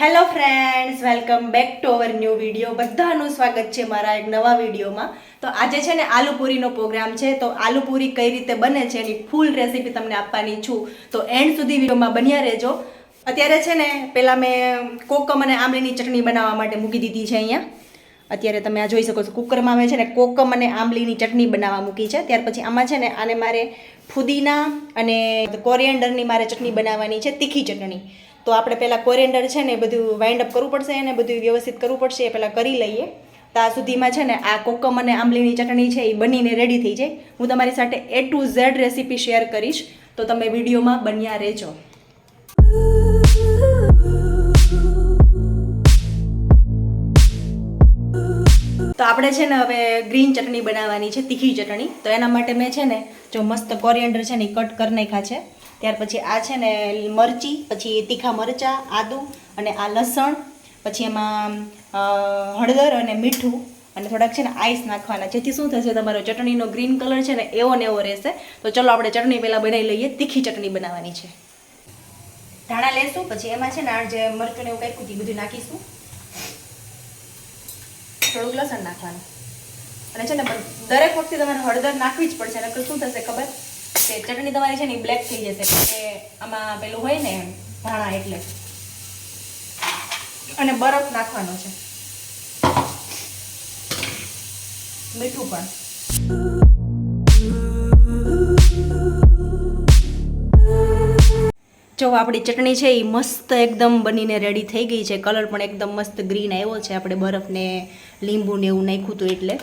Hello friends welcome back to our new video બધાનું સ્વાગત છે મારા એક નવા વિડીયોમાં. તો આજે છે ને આલુપૂરીનો પ્રોગ્રામ છે. તો આલુપૂરી કઈ રીતે બને છે એની ફૂલ રેસીપી તમને આપવાની છું. તો એન્ડ સુધી વિડીયોમાં બન્યા રહેજો. અત્યારે છે ને પહેલાં મેં કોકમ અને આંબલીની ચટણી બનાવવા માટે મૂકી દીધી છે અહીંયા. અત્યારે તમે આ જોઈ શકો છો, કુકરમાં મેં છે ને કોકમ અને આંબલીની ચટણી બનાવવા મૂકી છે. ત્યાર પછી આમાં છે ને આને મારે ફુદીના અને કોરિએન્ડરની મારે ચટણી બનાવવાની છે, તીખી ચટણી. તો આપણે પહેલાં કોરિએન્ડર છે ને બધું વાઇન્ડ અપ કરવું પડશે અને બધું વ્યવસ્થિત કરવું પડશે, એ પહેલાં કરી લઈએ. ત્યાં સુધીમાં છે ને આ કોકમ અને આંબલીની ચટણી છે એ બનીને રેડી થઈ જાય. હું તમારી સાથે A to Z recipe share કરીશ, તો તમે વિડીયોમાં બન્યા રહેજો. તો આપણે છે ને હવે ગ્રીન ચટણી બનાવવાની છે, તીખી ચટણી. તો એના માટે મેં છે ને જો મસ્ત કોરિએન્ડર છે ને એ કટ કરી નાખ્યા છે. ત્યાર પછી આ છે ને મરચી, પછી તીખા મરચાં, આદું અને આ લસણ, પછી એમાં હળદર અને મીઠું અને થોડાક છે ને આઈસ નાખવાના. જેથી શું થશે, તમારો ચટણીનો ગ્રીન કલર છે ને એવો ને એવો રહેશે. તો ચલો આપણે ચટણી પહેલાં બનાવી લઈએ. તીખી ચટણી બનાવવાની છે. ધાણા લેશું, પછી એમાં છે ને આ જે મરચું ને એવું કાંઈક કૂટી બધું નાખીશું. થોડુંક લસણ નાખવાનું. અને છે ને દરેક વખતે તમારે હળદર નાખવી જ પડશે, નકર શું થશે ખબર? કે ચટણી તમારી છે ને બ્લેક થઈ જશે. કે આમાં પેલું હોય ને ધાણા એટલે. અને બરફ નાખવાનો છે. મીઠું પણ. જો આપણી ચટણી છે એ મસ્ત એકદમ બનીને રેડી થઈ ગઈ છે. કલર પણ એકદમ મસ્ત ગ્રીન આવ્યો છે. આપણે બરફને લીંબુ ને એવું નાખ્યું હતું એટલે.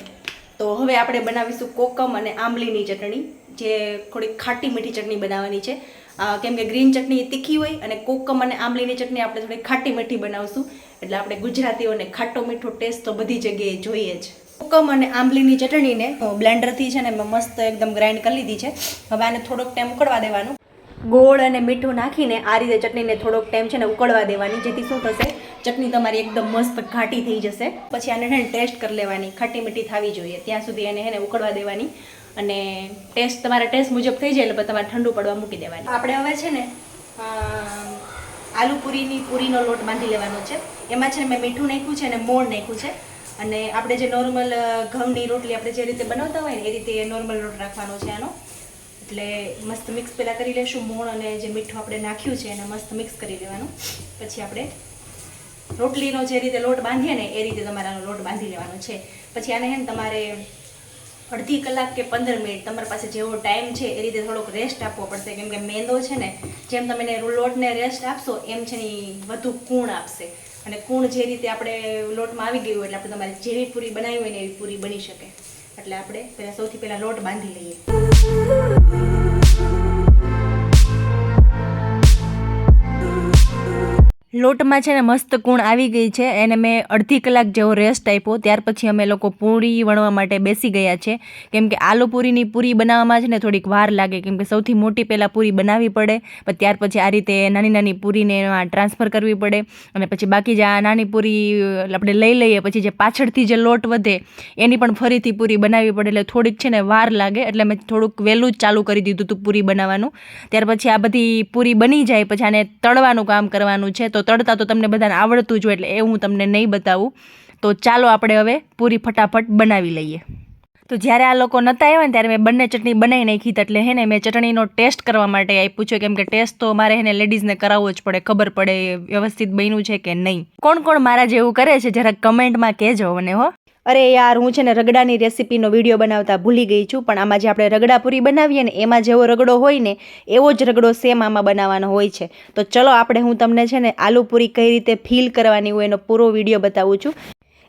તો હવે આપણે બનાવીશું કોકમ અને આંબલીની ચટણી, જે થોડીક ખાટી મીઠી ચટણી બનાવવાની છે. કેમ કે ગ્રીન ચટણી તીખી હોય અને કોકમ અને આંબલીની ચટણી આપણે થોડી ખાટી મીઠી બનાવશું. એટલે આપણે ગુજરાતીઓને ખાટો મીઠો ટેસ્ટ તો બધી જગ્યાએ જોઈએ જ. કોકમ અને આંબલીની ચટણીને બ્લેન્ડરથી છે ને, મેં, મસ્ત એકદમ ગ્રાઇન્ડ કરી લીધી છે. હવે આને થોડોક ટાઈમ ઉકળવા દેવાનું. ગોળ અને મીઠું નાખીને આ રીતે ચટણીને થોડોક ટાઈમ છે ને ઉકળવા દેવાની, જેથી શું થશે, ચટણી તમારી એકદમ મસ્ત ઘાટી થઈ જશે. પછી આને છે ને ટેસ્ટ કરી લેવાની, ખાટી મીઠી થવી જોઈએ. ત્યાં સુધી એને એને ઉકળવા દેવાની અને ટેસ્ટ તમારા ટેસ્ટ મુજબ થઈ જાય એટલે તમારે ઠંડુ પડવા મૂકી દેવાની. આપણે હવે છે ને આલુ પૂરીની પૂરીનો લોટ બાંધી લેવાનો છે. એમાં છે ને મેં મીઠું નાખ્યું છે અને મોણ નાખ્યું છે. અને આપણે જે નોર્મલ ઘઉંની રોટલી આપણે જે રીતે બનાવતા હોય ને, એ રીતે નોર્મલ લોટ રાખવાનો છે આનો. એટલે મસ્ત મિક્સ પહેલાં કરી લઈશું મોણ અને જે મીઠું આપણે નાખ્યું છે એને મસ્ત મિક્સ કરી લેવાનું. પછી આપણે રોટલીનો જે રીતે લોટ બાંધીએ ને એ રીતે તમારે આનો લોટ બાંધી લેવાનો છે. પછી આને હે ને તમારે અડધી કલાક કે પંદર મિનિટ તમારી પાસે જેવો ટાઈમ છે એ રીતે થોડોક રેસ્ટ આપવો પડશે. કેમ કે મેંદો છે ને, જેમ તમે એને લોટને રેસ્ટ આપશો એમ છે ને વધુ કૂણ આપશે. અને કૂણ જે રીતે આપણે લોટમાં આવી ગયું એટલે આપણે તમારે જેવી પૂરી બનાવી હોય ને એવી પૂરી બની શકે. એટલે આપણે પહેલાં સૌથી પહેલાં લોટ બાંધી લઈએ. લોટમાં છે ને મસ્ત કૂણ આવી ગઈ છે એને મેં અડધી કલાક જેવો રેસ્ટ આપ્યો. ત્યાર પછી અમે લોકો પૂરી વણવા માટે બેસી ગયા છે. કેમ કે આલુ પૂરીની પૂરી બનાવવામાં છે ને થોડીક વાર લાગે. કેમ કે સૌથી મોટી પહેલાં પૂરી બનાવવી પડે પણ ત્યાર પછી આ રીતે નાની નાની પૂરીને ટ્રાન્સફર કરવી પડે અને પછી બાકી જે આ નાની પૂરી આપણે લઈ લઈએ, પછી જે પાછળથી જે લોટ વધે, એની પણ ફરીથી પૂરી બનાવવી પડે. એટલે થોડીક છે ને વાર લાગે. એટલે મેં થોડુંક વહેલું જ ચાલુ કરી દીધું હતું પૂરી બનાવવાનું. ત્યાર પછી આ બધી પૂરી બની જાય, પછી આને તળવાનું કામ કરવાનું છે. તો તળતા તો તમને બધાને આવડતું જ હોય એટલે એ હું તમને નહીં બતાવું. તો ચાલો આપણે હવે પૂરી ફટાફટ બનાવી લઈએ. તો જ્યારે આ લોકો નહોતા આવ્યા ને ત્યારે મેં બંને ચટણી બનાવી નાખી એટલે હે ને મેં ચટણીનો ટેસ્ટ કરવા માટે આપ્યું છે. કેમ કે ટેસ્ટ તો મારે એને લેડીઝને કરાવવો જ પડે. ખબર પડે વ્યવસ્થિત બન્યું છે કે નહીં. કોણ કોણ મારા જેવું કરે છે, જરાક કમેન્ટમાં કહેજો મને હો. અરે યાર, હું છે ને રગડાની રેસીપીનો વીડિયો બનાવતા ભૂલી ગઈ છું, પણ આમાં જે આપણે રગડા પૂરી બનાવીએ ને, એમાં જેવો રગડો હોય ને, એવો જ રગડો સેમ આમાં બનાવવાનો હોય છે. તો ચલો, આપણે હું તમને છે ને આલુ પૂરી કઈ રીતે ફીલ કરવાની હોય એનો પૂરો વીડિયો બતાવું છું.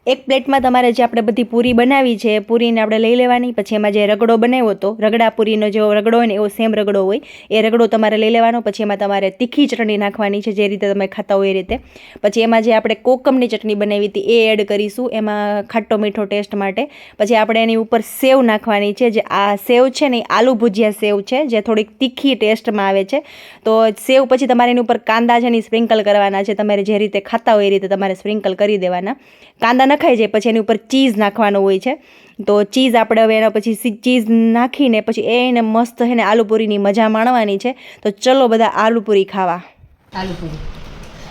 એક પ્લેટમાં તમારે જે આપણે બધી પૂરી બનાવી છે, પૂરીને આપણે લઈ લેવાની, પછી એમાં જે રગડો બનાવ્યો હતો, રગડા પૂરીનો જેવો રગડો હોય ને એવો સેમ રગડો હોય, એ રગડો તમારે લઈ લેવાનો, પછી એમાં તમારે તીખી ચટણી નાખવાની છે, જે રીતે તમે ખાતા હોય એ રીતે. પછી એમાં જે આપણે કોકમની ચટણી બનાવી હતી, એ એડ કરીશું, એમાં ખાટો મીઠો ટેસ્ટ માટે. પછી આપણે એની ઉપર સેવ નાખવાની છે, જે આ સેવ છે ને આલુ ભુજિયા સેવ છે, જે થોડીક તીખી ટેસ્ટમાં આવે છે. તો સેવ પછી તમારે એની ઉપર કાંદા છે ને સ્પ્રિંકલ કરવાના છે, તમારે જે રીતે ખાતા હોય એ રીતે તમારે સ્પ્રિંકલ કરી દેવાના. કાંદા નખાઈ જાય પછી એની ઉપર ચીઝ નાખવાનો હોય છે. તો ચીઝ આપણે હવે એના પછી ચીઝ નાખીને પછી એને મસ્ત છે ને આલુપૂરીની મજા માણવાની છે. તો ચલો બધા આલુપૂરી ખાવા.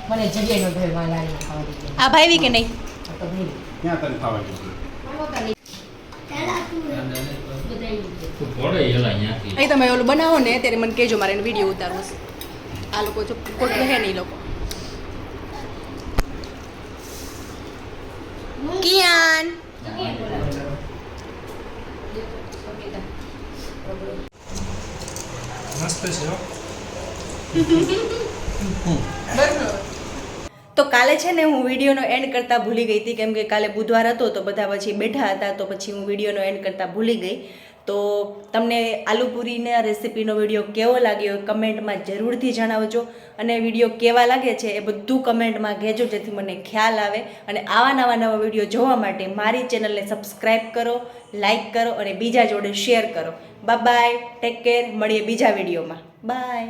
મને. આ ભાઈ કે નહીં? અહીં તમે ઓલું બનાવો ને ત્યારે મને કહેજો મારે વીડિયો ઉતારવો છે. આ લોકો જો કોટ રહે ને એ લોકો. કિયાન તો કાલે છે ને હું વિડીયોનો એન્ડ કરતાં ભૂલી ગઈ હતી, કેમ કે કાલે બુધવાર હતો, તો બધા પછી બેઠા હતા, તો પછી હું વિડીયોનો એન્ડ કરતાં ભૂલી ગઈ. તો તમને આલુપુરીના રેસીપીનો વીડિયો કેવો લાગ્યો કમેન્ટમાં જરૂરથી જણાવજો. અને વીડિયો કેવા લાગે છે એ બધું કમેન્ટમાં કહેજો, જેથી મને ખ્યાલ આવે. અને આવા નવા નવા વીડિયો જોવા માટે મારી ચેનલને સબસ્ક્રાઈબ કરો લાઈક કરો અને બીજા જોડે શેર કરો. બાય, ટેક કેર, મળીએ બીજા વિડીયોમાં. બાય.